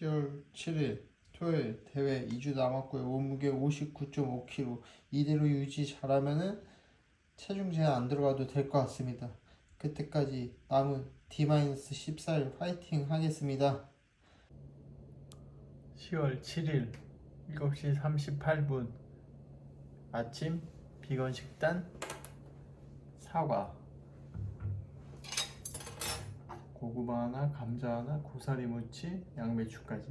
10월 7일 토요일 대회 2주 남았고요. 몸무게 59.5kg 이대로 유지 잘하면은 체중 제한 안 들어가도 될 것 같습니다. 그때까지 남은 D-14일 파이팅 하겠습니다. 10월 7일 7시 38분 아침 비건 식단 사과 고구마 하나, 감자 하나, 고사리 무치, 양배추까지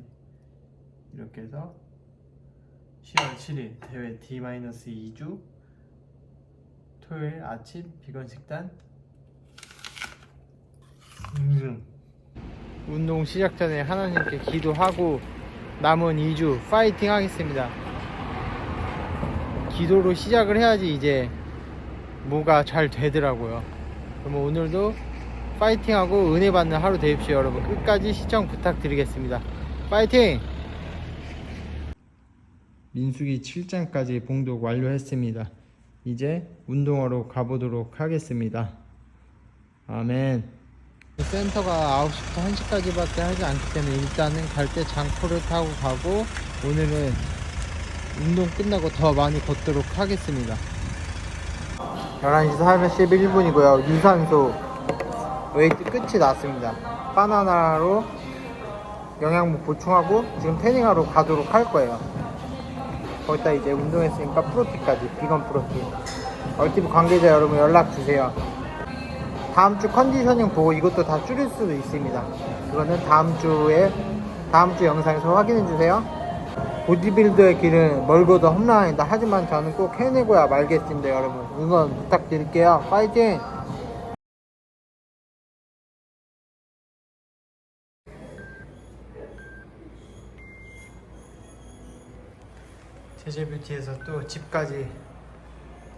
이렇게 해서 10월 7일 대회 D-2주 토요일 아침 비건 식단 음중 운동 시작 전에 하나님께 기도하고 남은 2주 파이팅 하겠습니다. 기도로 시작을 해야지 이제 뭐가 잘 되더라고요. 그러면 오늘도 파이팅하고 은혜 받는 하루 되십시오 여러분. 끝까지 시청 부탁드리겠습니다. 파이팅! 민수기 7장까지 봉독 완료했습니다. 이제 운동하러 가보도록 하겠습니다. 아멘. 센터가 9시부터 1시까지 밖에 하지 않기 때문에 일단은 갈 때 장포를 타고 가고 오늘은 운동 끝나고 더 많이 걷도록 하겠습니다. 11시 41분이고요. 유산소 웨이트 끝이 났습니다. 바나나로 영양분 보충하고 지금 태닝하러 가도록 할 거예요. 거기다 이제 운동했으니까 프로틴까지 비건 프로틴. 얼티브 관계자 여러분 연락 주세요. 다음 주 컨디셔닝 보고 이것도 다 줄일 수도 있습니다. 그거는 다음 주에 다음 주 영상에서 확인해 주세요. 보디빌더의 길은 멀고도 험난합니다. 하지만 저는 꼭 해내고야 말겠습니다, 여러분. 응원 부탁드릴게요. 파이팅! 제재뷰티에서 또 집까지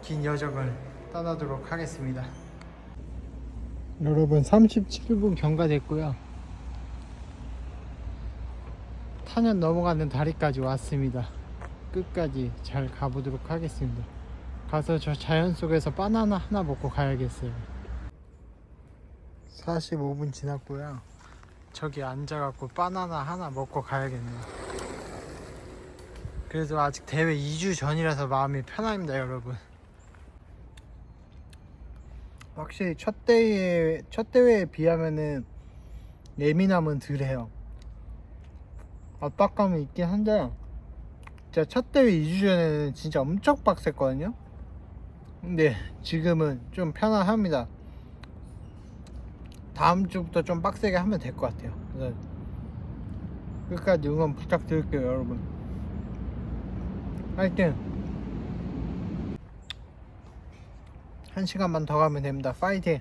긴 여정을 떠나도록 하겠습니다. 여러분 37분 경과됐고요. 탄현 넘어가는 다리까지 왔습니다. 끝까지 잘 가보도록 하겠습니다. 가서 저 자연 속에서 바나나 하나 먹고 가야겠어요. 45분 지났고요. 저기 앉아갖고 바나나 하나 먹고 가야겠네요. 그래도 아직 대회 2주 전이라서 마음이 편합니다, 여러분. 확실히 첫 대회 첫 대회에 비하면은 예민함은 덜해요. 압박감이 있긴 한데 진짜 첫 대회 2주 전에는 진짜 엄청 빡셌거든요. 근데 지금은 좀 편안합니다. 다음 주부터 좀 빡세게 하면 될 것 같아요. 그래서 끝까지 응원 부탁드릴게요, 여러분. 하여튼 한 시간만 더 가면 됩니다. 파이팅!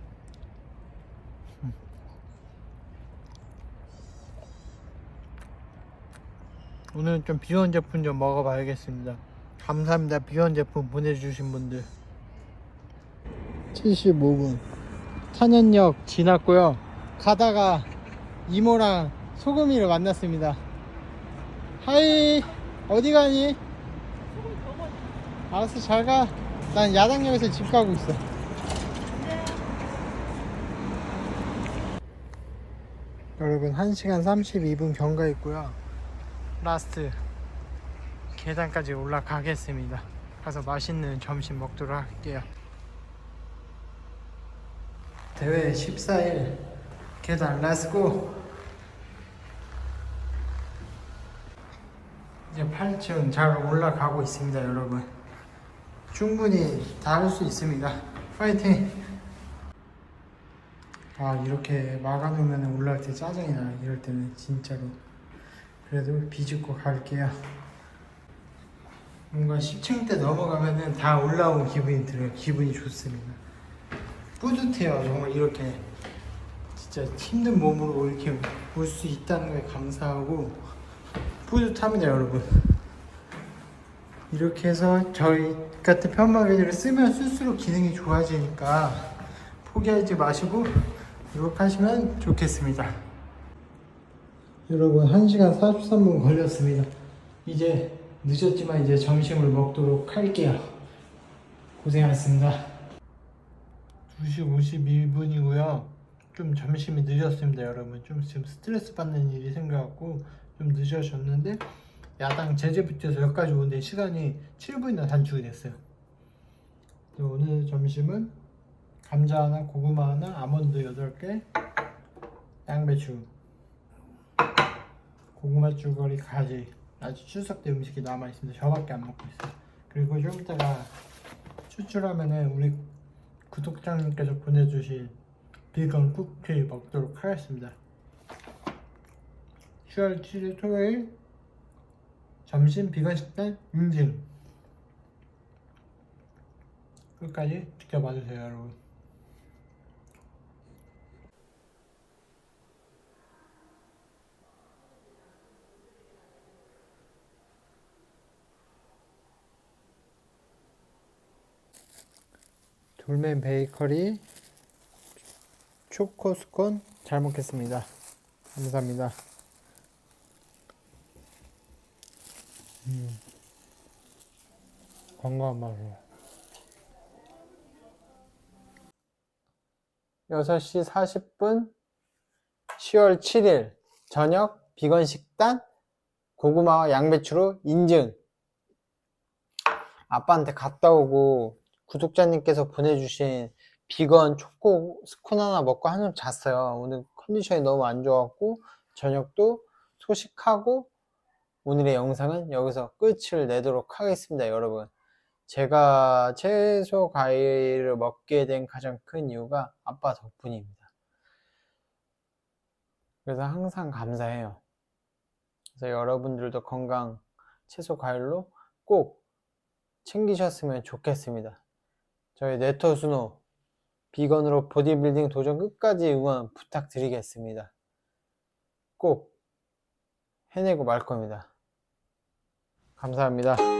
오늘은 좀 비원 제품 좀 먹어봐야겠습니다. 감사합니다. 비원 제품 보내주신 분들. 75분. 탄현역 지났고요. 가다가 이모랑 소금이를 만났습니다. 하이, 어디 가니? 알았어, 잘 가. 난 야당역에서 집 가고 있어. 여러분, 1시간 32분 경과했고요. 라스트 계단까지 올라가겠습니다. 가서 맛있는 점심 먹도록 할게요. 대회 14일 계단 렛츠고 이제 8층 잘 올라가고 있습니다 여러분 충분히 다할수 있습니다. 파이팅! 아 이렇게 막아놓으면 올라갈 때 짜증이 나. 이럴 때는 진짜로. 그래도 비집고 갈게요. 뭔가 10층 때 넘어가면은 다 올라온 기분이 들어요. 기분이 좋습니다. 뿌듯해요. 정말 이렇게. 진짜 힘든 몸으로 이렇게 올 수 있다는 거에 감사하고 뿌듯합니다 여러분 이렇게 해서 저희 같은 편마개를 쓰면 쓸수록 기능이 좋아지니까 포기하지 마시고 이렇게 하시면 좋겠습니다 여러분 1시간 43분 걸렸습니다 이제 늦었지만 이제 점심을 먹도록 할게요 고생하셨습니다 2시 52분이고요. 좀 점심이 늦었습니다, 여러분. 좀 지금 스트레스 받는 일이 생겨갖고 좀 늦어졌는데 야당 제재부터해서 여기까지 오는데 시간이 7분이나 단축이 됐어요. 그래서 오늘 점심은 감자 하나, 고구마 하나, 아몬드 8개, 양배추, 고구마 쭈거리 가지 아직 추석 때 음식이 남아 있습니다. 저밖에 안 먹고 있어요. 그리고 좀 이따가 추출하면은 우리 구독자님께서 보내주신 비건 쿠키 먹도록 하겠습니다. 10월 7일 토요일 점심 비건 식단 인증 끝까지 지켜봐 주세요, 여러분. 돌맨 베이커리 초코 스콘 잘 먹겠습니다. 감사합니다. 건강한 맛이에요. 6시 40분 10월 7일 저녁 비건 식단 고구마와 양배추로 인증 아빠한테 갔다 오고 구독자님께서 보내주신 비건 초코 스콘 하나 먹고 한숨 잤어요. 오늘 컨디션이 너무 안 좋았고 저녁도 소식하고 오늘의 영상은 여기서 끝을 내도록 하겠습니다, 여러분. 제가 채소 과일을 먹게 된 가장 큰 이유가 아빠 덕분입니다. 그래서 항상 감사해요. 그래서 여러분들도 건강 채소 과일로 꼭 챙기셨으면 좋겠습니다. 저희 네토스노 비건으로 보디빌딩 도전 끝까지 응원 부탁드리겠습니다. 꼭 해내고 말 겁니다. 감사합니다.